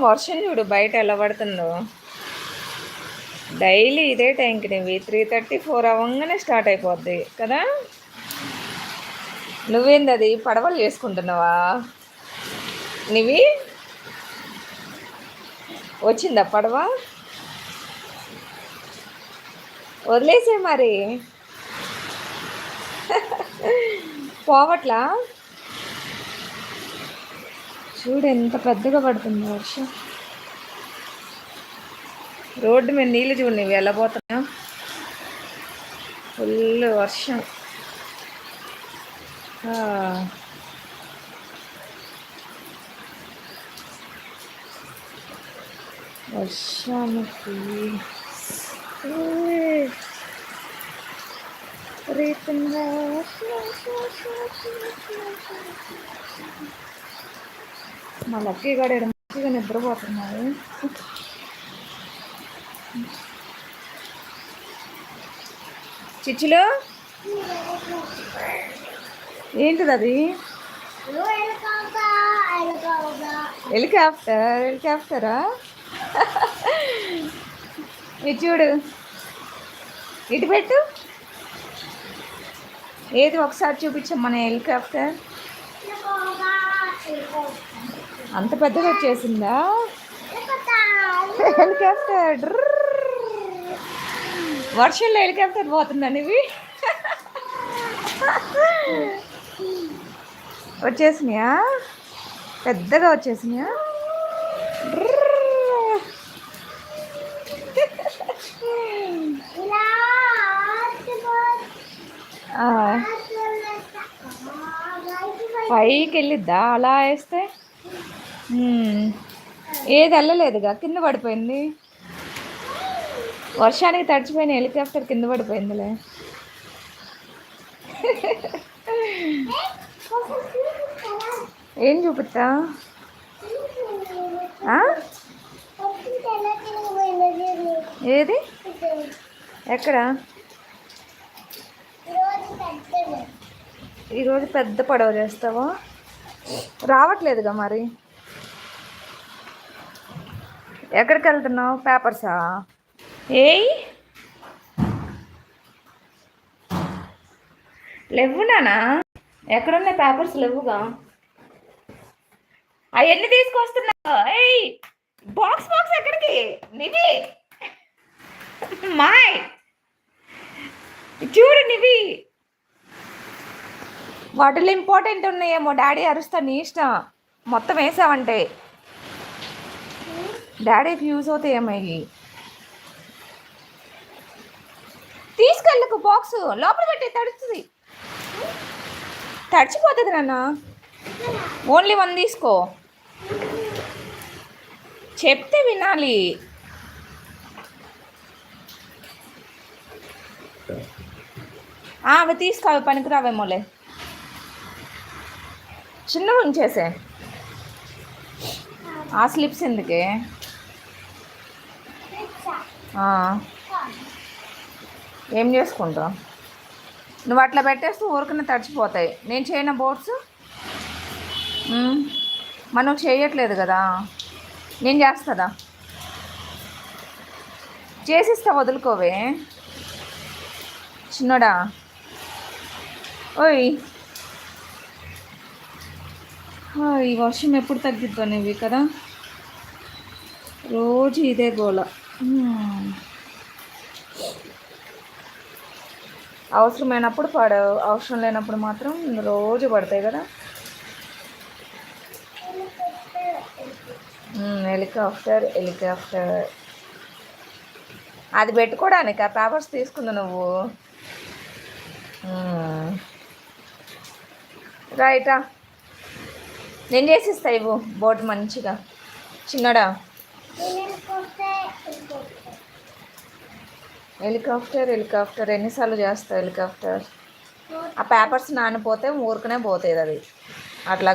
వర్షం చూడు బయట ఎలా పడుతుందో. డైలీ ఇదే టైంకి నువ్వు త్రీ థర్టీ ఫోర్ అవ్వగానే స్టార్ట్ అయిపోద్ది కదా? నువ్వేంది అది పడవలు చేసుకుంటున్నావా? నువ్వి వచ్చిందా పడవ? వదిలేసే మరి. పోవట్లా? చూడు ఎంత పెద్దగా పడుతుంది వర్షం. రోడ్డు మీద నీళ్ళు చూడు నువ్వు వెళ్ళబోతున్నా ఫుల్ వర్షం. వర్షానికి ఓయ్. మా లక్కీ గారు ఇక్కడ మంచిగా నిద్రపోతున్నాడు. చిచ్చులు? ఏంటిది అది? హెలికాప్టర్ హెలికాప్టరా ఇది చూడు. ఇటు పెట్టు. ఏది ఒకసారి చూపించమ్మా మన హెలికాప్టర్ అంత పెద్దగా వచ్చేసిందా? హెలికాప్టర్. వర్షంలో హెలికాప్టర్ పోతుందని ఇవి వచ్చేసినాయా? పెద్దగా వచ్చేసినాయా? పైకి వెళ్ళిద్దా అలా వేస్తే ఏది వెళ్ళలేదుగా కింద పడిపోయింది. వర్షానికి తడిచిపోయిన హెలికాప్టర్ కింద పడిపోయిందిలే. ఏం చూపిస్తా ఏది? ఎక్కడ? ఈరోజు పెద్ద పడవ చేస్తావా? రావట్లేదుగా మరి. ఎక్కడికి వెళ్తున్నావు పేపర్సా? ఏయ్. లేవు నానా. ఎక్కడున్నాయి పేపర్స్? లేవుగా. అవన్నీ తీసుకొస్తున్నావు. ఏయ్ బాక్స్ బాక్స్ ఎక్కడికి? నివి. మాయ్. చూడు నివి. వాటిలో ఇంపార్టెంట్ ఉన్నాయేమో. డాడీ అరుస్తా నీ ఇష్టం. మొత్తం వేసావంటే. డాడీకి యూజ్ అవుతాయేమో అమ్మాయి తీసుకెళ్ళకు బాక్స్ లోపల పెట్టి తడుస్తుంది తడిచిపోతుంది నాన్న ఓన్లీ వన్ తీసుకో చెప్తే వినాలి అవి తీసుకో అవి పనికిరావేమోలే చిన్నవి ఉంచేసే ఆ స్లిప్స్ ఎందుకే ఏం చేసుకుంటావు? నువ్వు అట్లా పెట్టేస్తూ ఊరికనే తడిచిపోతాయి. నేను చేయన బోట్స్. మనం చేయట్లేదు కదా? నేను చేస్తుందా? చేసిస్తా వదులుకోవే. చిన్నడా. ఓయ్. ఈ వర్షం ఎప్పుడు తగ్గిద్దో ఇవి కదా? రోజు ఇదే గోల. అవసరమైనప్పుడు పడవు అవసరం లేనప్పుడు మాత్రం రోజు పడతాయి కదా. Helicopter helicopter. అది పెట్టుకోవడానికి? ఆ పేపర్స్ తీసుకుంది నువ్వు. రైటా. నేను చేసిస్తా ఇవ్వు? బోట్ మంచిగా. చిన్నడా? हेलीकाप्टर हेलीकाप्टर एन सार्लू हेलीकाप्टर आ पेपर्स नापते ऊरकने पोते अट्ला